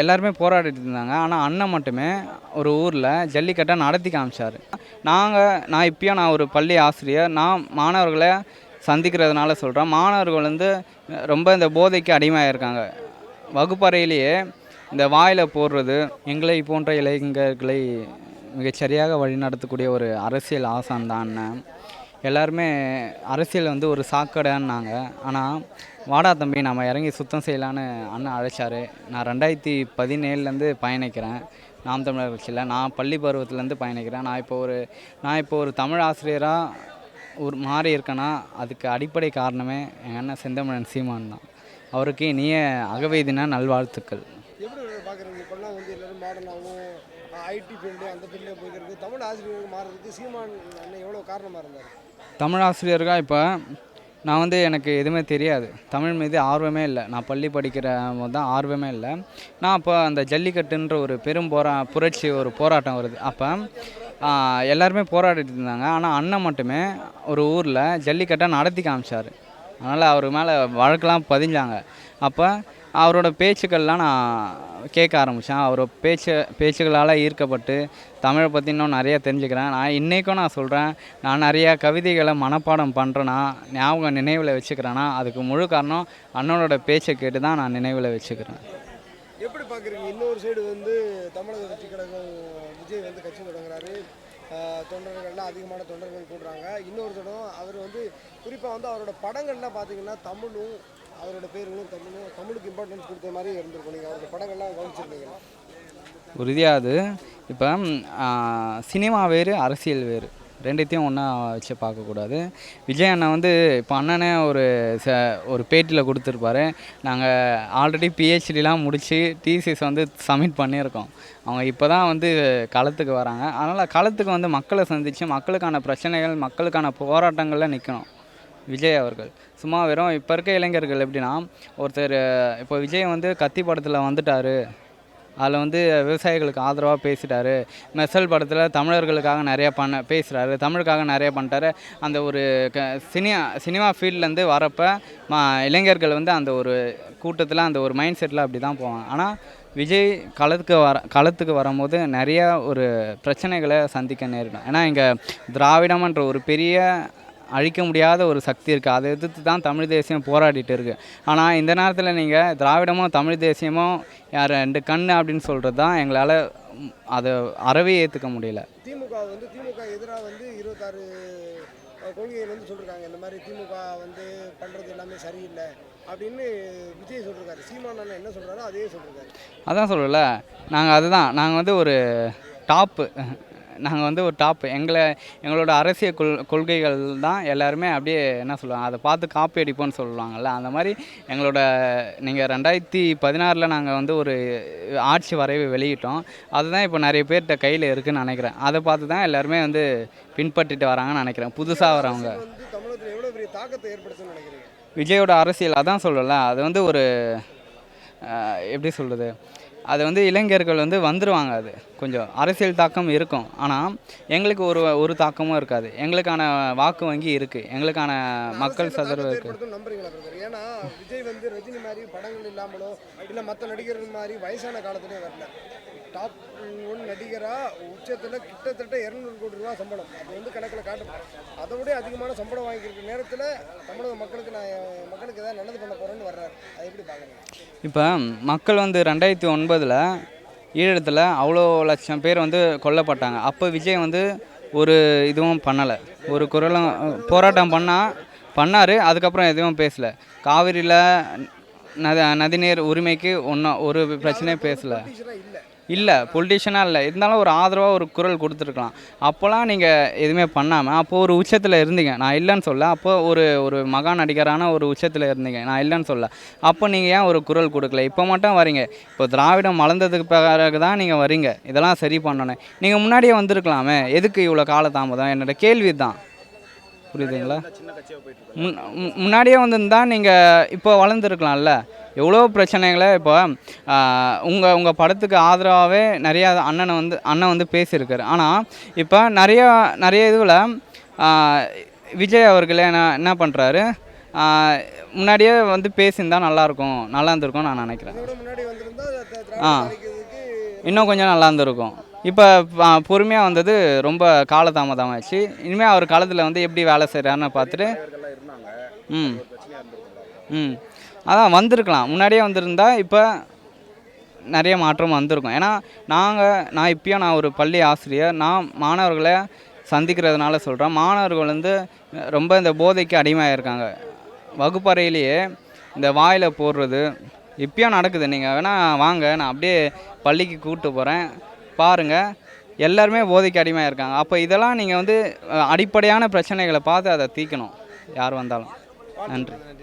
எல்லாருமே போராடிட்டு இருந்தாங்க. ஆனால் அண்ணன் மட்டுமே ஒரு ஊரில் ஜல்லிக்கட்டை நடத்தி காமிச்சார். நாங்கள் நான் இப்பயும் நான் ஒரு பள்ளி ஆசிரியர். நான் மாணவர்களை சந்திக்கிறதுனால சொல்கிறேன் மாணவர்கள் வந்து ரொம்ப இந்த போதைக்கு அடிமையாயிருக்காங்க. வகுப்பறையிலேயே இந்த வாயில் போடுறது எங்களை போன்ற இளைஞர்களை மிகச்சரியாக வழிநடத்தக்கூடிய ஒரு அரசியல் ஆசான் தான் அண்ணன். எல்லாருமே அரசியல் வந்து ஒரு சாக்கடைன்னாங்க. ஆனால் வாடா தம்பி நம்ம இறங்கி சுத்தம் செய்யலான்னு அண்ணன் அழைச்சாரு. நான் ரெண்டாயிரத்தி பதினேழுலேருந்து பயணிக்கிறேன். நாம் தமிழர் கட்சியில். நான் பள்ளி பருவத்துலேருந்து பயணிக்கிறேன். நான் இப்போ ஒரு நான் இப்போ ஒரு தமிழ் ஆசிரியராக ஒரு மாறி இருக்கேன்னா அதுக்கு அடிப்படை காரணமே எங்கள் அண்ணன் செந்தமிழன் சீமான் தான். அவருக்கு இனிய அகவை தின நல்வாழ்த்துக்கள் ஐடி ஃபீல்டு அந்த ஃபீல்டில் போய்க்கிறது தமிழ் ஆசிரியர்கள் மாறுறதுக்கு சீமான் அண்ணன் எவ்வளோ காரணமாக இருந்தார்? தமிழ் ஆசிரியருக்காக இப்போ நான் வந்து எனக்கு எதுவுமே தெரியாது. தமிழ் மீது ஆர்வமே இல்லை. நான் பள்ளி படிக்கிற தான் ஆர்வமே இல்லை. நான் அப்போ அந்த ஜல்லிக்கட்டுன்ற ஒரு பெரும் போரா புரட்சி ஒரு போராட்டம் வருது. அப்போ எல்லாருமே போராடிட்டு இருந்தாங்க. ஆனால் அண்ணன் மட்டுமே ஒரு ஊரில் ஜல்லிக்கட்டை நடத்தி காமிச்சார். அதனால் அவர் மேலே வழக்கெல்லாம் பதிஞ்சாங்க. அப்போ அவரோட பேச்சுக்கள்லாம் நான் கேட்க ஆரம்பித்தேன் அவர் பேச்சு பேச்சுகளால் ஈர்க்கப்பட்டு தமிழை பற்றி இன்னும் நிறைய தெரிஞ்சுக்கிறேன். நான் இன்றைக்கும் நான் சொல்கிறேன் நான் நிறையா கவிதைகளை மனப்பாடம் பண்ணுறேன்னா ஞாபகம் நினைவில் வச்சுக்கிறேன்னா அதுக்கு முழு காரணம் அண்ணனோட பேச்சை கேட்டு தான் நான் நினைவில் வச்சுக்கிறேன். எப்படி பார்க்குறீங்க இன்னொரு சைடு வந்து தமிழக கட்சி கழகம் விஜய் வந்து கட்சி தொடங்குறாரு. தொண்டர்கள்லாம் அதிகமான தொண்டர்கள் கூடுறாங்க. இன்னொரு தடம் அவர் வந்து குறிப்பாக வந்து அவரோட படங்கள்லாம் பார்த்தீங்கன்னா தமிழும் அவரோட பேர்களும் தமிழும் தமிழுக்கு இம்பார்ட்டன்ஸ் கொடுத்த மாதிரி இருந்திருக்கும். நீங்கள் அவரோட படங்கள்லாம் கவனிச்சிருந்தீங்க உறுதியாக அது. இப்போ சினிமா வேறு அரசியல் வேறு. ரெண்டுத்தையும் ஒன்றா வச்சு பார்க்கக்கூடாது. விஜய் அண்ணன் வந்து இப்போ அண்ணனே ஒரு ச ஒரு பேட்டியில் கொடுத்துருப்பாரு. நாங்கள் ஆல்ரெடி பிஹெச்டிலாம் முடித்து டிசிஎஸ் வந்து சப்மிட் பண்ணியிருக்கோம். அவங்க இப்போ தான் வந்து களத்துக்கு வராங்க. அதனால் களத்துக்கு வந்து மக்களை சந்தித்து மக்களுக்கான பிரச்சனைகள் மக்களுக்கான போராட்டங்களில் நிற்கணும் விஜய் அவர்கள். சும்மா வெறும் இப்போ இருக்க இளைஞர்கள் எப்படின்னா ஒருத்தர் இப்போ விஜய் வந்து கத்தி படத்தில் வந்துட்டார். அதில் வந்து விவசாயிகளுக்கு ஆதரவாக பேசிட்டாரு. மெசல் படத்தில் தமிழர்களுக்காக நிறையா பண்ண பேசுகிறாரு தமிழுக்காக நிறைய பண்ணிட்டாரு. அந்த ஒரு க சினிமா சினிமா ஃபீல்ட்லேருந்து வரப்போ மா இளைஞர்கள் வந்து அந்த ஒரு கூட்டத்தில் அந்த ஒரு மைண்ட் செட்டில் அப்படி தான் போவாங்க. ஆனால் விஜய் களத்துக்கு வர களத்துக்கு வரும்போது நிறையா ஒரு பிரச்சனைகளை சந்திக்க நேரிடும். ஏன்னா இங்கே திராவிடம்ன்ற ஒரு பெரிய அழிக்க முடியாத ஒரு சக்தி இருக்குது அதை எதிர்த்து தான் தமிழ் தேசியம் போராடிட்டு இருக்கு. ஆனால் இந்த நேரத்தில் நீங்கள் திராவிடமும் தமிழ் தேசியமும் யார் ரெண்டு கண் அப்படின்னு சொல்கிறது தான் எங்களால் அதை அறவே ஏற்றுக்க முடியல. திமுக வந்து திமுக எதிராக வந்து இருபத்தாறு கொள்கைகள் வந்து சொல்லியிருக்காங்க இந்த மாதிரி திமுக வந்து பண்ணுறது எல்லாமே சரியில்லை அப்படின்னு விஜய் சொல்லியிருக்காரு சீமான் என்ன சொல்கிறாரோ அதே சொல்லியிருக்காரு அதான் சொல்லல நாங்கள் அதுதான். நாங்கள் வந்து ஒரு டாப்பு. நாங்கள் வந்து ஒரு டாப் எங்களை எங்களோட அரசியல் கொள் கொள்கைகள் தான் எல்லாருமே அப்படியே என்ன சொல்லுவாங்க அதை பார்த்து காப்பி அடிப்போம்னு சொல்லுவாங்கள்ல அந்த மாதிரி எங்களோட நீங்கள் ரெண்டாயிரத்தி பதினாறில் நாங்கள் வந்து ஒரு ஆட்சி வரைவு வெளியிட்டோம். அதுதான் இப்போ நிறைய பேர்கிட்ட கையில் இருக்குன்னு நினைக்கிறேன். அதை பார்த்து தான் எல்லாருமே வந்து பின்பற்றிட்டு வராங்கன்னு நினைக்கிறேன். புதுசாக வரவங்க. எவ்வளோ பெரிய தாக்கத்தை விஜயோட அரசியல் அதான் சொல்லல அது வந்து ஒரு எப்படி சொல்கிறது அது வந்து இளைஞர்கள் வந்து வந்துடுவாங்க அது. கொஞ்சம் அரசியல் தாக்கம் இருக்கும். ஆனால் எங்களுக்கு ஒரு ஒரு தாக்கமும் இருக்காது. எங்களுக்கான வாக்கு வங்கி இருக்குது எங்களுக்கான மக்கள் தாக்கத்தை இருக்குது ஏன்னா விஜய் வந்து ரஜினி மாதிரி படங்கள் இல்லாமலோ இல்லை மற்ற நடிகர்கள் மாதிரி வயசான காலத்துலேயே வரல. டாப் ஒன் நடிகராக உச்சத்தில் கிட்டத்தட்ட இரநூறு கோடி ரூபா சம்பளம். அது வந்து கணக்கில் காட்டும் அதை விட அதிகமான சம்பளம் வாங்கிக்கிற நேரத்தில் தமிழக மக்களுக்கு நான் மக்களுக்கு ஏதாவது நல்லது பண்ண போகிறேன்னு வர்றாரு. அதை எப்படி பார்க்குறீங்க? இப்போ மக்கள் வந்து ரெண்டாயிரத்தி ஒன்பதில் ஈழத்தில் அவ்வளோ லட்சம் பேர் வந்து கொல்லப்பட்டாங்க. அப்போ விஜய் வந்து ஒரு இதுவும் பண்ணலை. ஒரு குரலும் போராட்டம் பண்ணால் பண்ணார் அதுக்கப்புறம் எதுவும் பேசலை. காவிரியில் நத நதிநீர் உரிமைக்கு ஒன்றும் ஒரு பிரச்சனையும் பேசலை. இல்லை பொலிட்டிஷனாக பொலிட்டிஷியனாக இல்லை. இருந்தாலும் ஒரு ஆதரவாக ஒரு குரல் கொடுத்துருக்கலாம். அப்போல்லாம் நீங்கள் எதுவுமே பண்ணாமல் அப்போது ஒரு உச்சத்தில் இருந்தீங்க. நான் இல்லைன்னு சொல்ல. அப்போ ஒரு ஒரு மகா நடிகரான ஒரு உச்சத்தில் இருந்தீங்க. நான் இல்லைன்னு சொல்ல. அப்போ நீங்கள் ஏன் ஒரு குரல் கொடுக்கல? இப்போ மட்டும் வரீங்க. இப்போ திராவிடம் மலர்ந்ததுக்கு பிறகு தான் நீங்கள் வரீங்க. இதெல்லாம் சரி பண்ணணும். நீங்கள் முன்னாடியே வந்திருக்கலாமே. எதுக்கு இவ்வளோ காலதாமதம்? என்னோட கேள்வி தான் புரியுதுங்களா? முன் மு- முன்னாடியே வந்திருந்தா நீங்கள் இப்போ வளர்ந்துருக்கலாம்ல. எவ்வளோ பிரச்சனைகளை இப்போ உங்கள் உங்கள் படத்துக்கு ஆதரவாகவே நிறையா அண்ணனை வந்து அண்ணன் வந்து பேசியிருக்காரு. ஆனால் இப்போ நிறையா நிறைய இதுவில் விஜய் அவர்களே என்ன என்ன பண்ணுறாரு முன்னாடியே வந்து பேசியிருந்தா நல்லாயிருக்கும் நல்லா இருந்திருக்கும் நான் நினைக்கிறேன். ஆ. இன்னும் கொஞ்சம் நல்லா இருந்திருக்கும். இப்போ பொறுமையாக வந்தது ரொம்ப காலதாமதமாகிடுச்சு இனிமேல் அவர் காலத்தில் வந்து எப்படி வேலை செய்கிறாருன்னு பார்த்துட்டு ம் ம். அதான் வந்திருக்கலாம். முன்னாடியே வந்திருந்தா இப்போ நிறைய மாற்றம் வந்திருக்கும். ஏன்னா நாங்கள் நான் இப்பயும் நான் ஒரு பள்ளி ஆசிரியர். நான் மாணவர்களை சந்திக்கிறதுனால சொல்கிறேன் மாணவர்கள் வந்து ரொம்ப இந்த போதைக்கு அடிமையாக இருக்காங்க வகுப்பறையிலேயே இந்த வாயில் போடுறது இப்பயும் நடக்குது. நீங்கள் வேணால் வாங்க. நான் அப்படியே பள்ளிக்கு கூப்பிட்டு போகிறேன் பாருங்கள் எல்லாருமே போதைக்கு அடிமையாக இருக்காங்க. அப்போ இதெல்லாம் நீங்கள் வந்து அடிப்படையான பிரச்சனைகளை பார்த்து அதை தீர்க்கணும் யார் வந்தாலும். நன்றி.